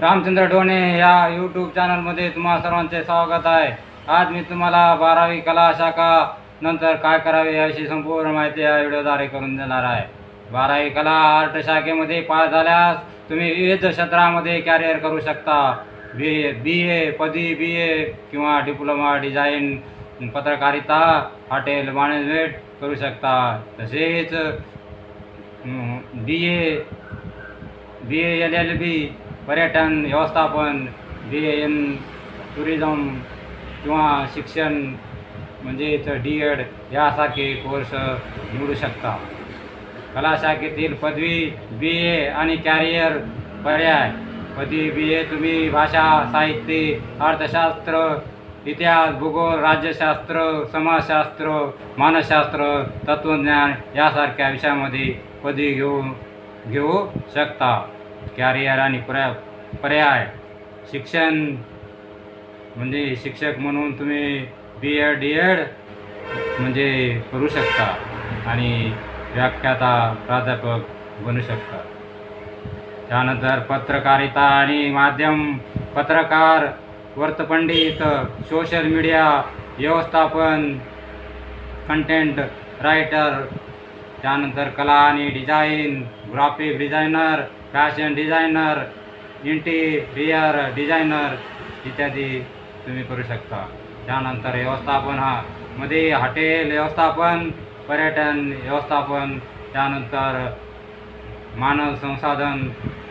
रामचंद्र ढोणे या यूट्यूब चॅनलमध्ये तुम्हा सर्वांचे स्वागत आहे. आज मी तुम्हाला बारावी कला शाखा नंतर काय करावे याविषयी संपूर्ण माहिती या व्हिडिओद्वारे करून देणार आहे. बारावी कला आर्ट शाखेमध्ये पास झाल्यास तुम्ही विविध क्षेत्रामध्ये कॅरियर करू शकता. बी बी ए पदवी बी ए किंवा डिप्लोमा डिझाईन पत्रकारिता हॉटेल मॅनेजमेंट करू शकता. तसेच बी A B A L L बी पर्यटन व्यवस्थापन बी ए एन टुरिझम किंवा शिक्षण म्हणजेच डी एड यासारखे कोर्स निवडू शकता. कला शाखेतील पदवी बी ए आणि कॅरियर पर्याय. पदवी बी ए तुम्ही भाषा साहित्य अर्थशास्त्र इतिहास भूगोल राज्यशास्त्र समाजशास्त्र मानसशास्त्र तत्त्वज्ञान यासारख्या विषयामध्ये पदवी घेऊ घेऊ शकता. कॅरियर आणि पर्या पर्याय. शिक्षण म्हणजे शिक्षक म्हणून तुम्ही बी एड डी एड म्हणजे करू शकता आणि व्याख्याता प्राध्यापक बनू शकता. त्यानंतर पत्रकारिता आणि माध्यम पत्रकार वर्तपंडित सोशल मीडिया व्यवस्थापन कंटेंट रायटर त्यानंतर कला आणि design graphic designer fashion designer interior designer इत्यादी तुम्ही करू शकता. त्यानंतर व्यवस्थापन हा मध्ये हॉटेल व्यवस्थापन पर्यटन व्यवस्थापन त्यानंतर मानव संसाधन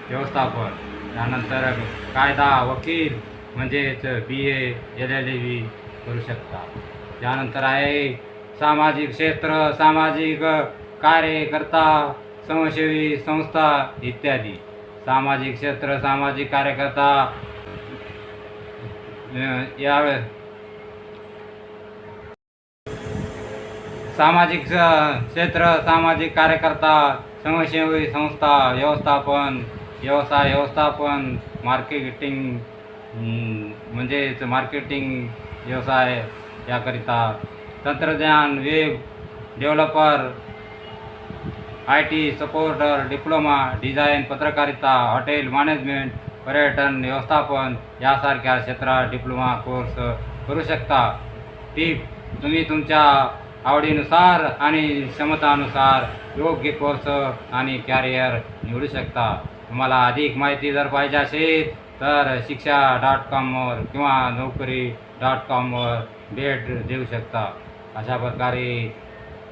व्यवस्थापन त्यानंतर कायदा वकील म्हणजेच बी ए एल एल बी करू शकता. त्यानंतर आहे सामाजिक क्षेत्र सामाजिक कार्यकर्ता स्वयंसेवी संस्था इत्यादी. सामाजिक क्षेत्र सामाजिक कार्यकर्ता या सामाजिक क्षेत्र सामाजिक कार्यकर्ता स्वयंसेवी संस्था व्यवस्थापन व्यवसाय व्यवस्थापन मार्केटिंग म्हणजेच मार्केटिंग व्यवसाय याकरिता. तंत्रज्ञान web developer I T supporter diploma design पत्रकारिता हॉटेल मॅनेजमेंट पर्यटन व्यवस्थापन यासारख्या क्षेत्रात डिप्लोमा कोर्स करू शकता. टीप तुम्ही तुमच्या आवडीनुसार आणि क्षमतानुसार योग्य कोर्स आणि कॅरियर निवडू शकता. तुम्हाला अधिक माहिती जर पाहिजे असेल तर शिक्षा डॉट कॉमवर किंवा नोकरी डॉट कॉमवर भेट देऊ शकता. अशा प्रकारे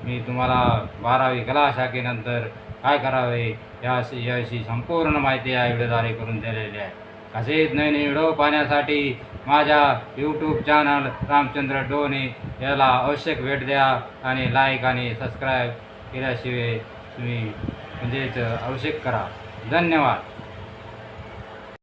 मी तुम्हाला बारावी कला शाखेनंतर काय करावे या याशी संपूर्ण माहिती या व्हिडिओद्वारे करून दिलेली आहे. असेच नवीन व्हिडिओ पाहण्यासाठी माझ्या यूट्यूब चॅनल रामचंद्र डोने याला आवश्यक भेट द्या आणि लाईक आणि सबस्क्राईब केल्याशिवाय तुम्ही म्हणजेच आवश्यक करा. धन्यवाद.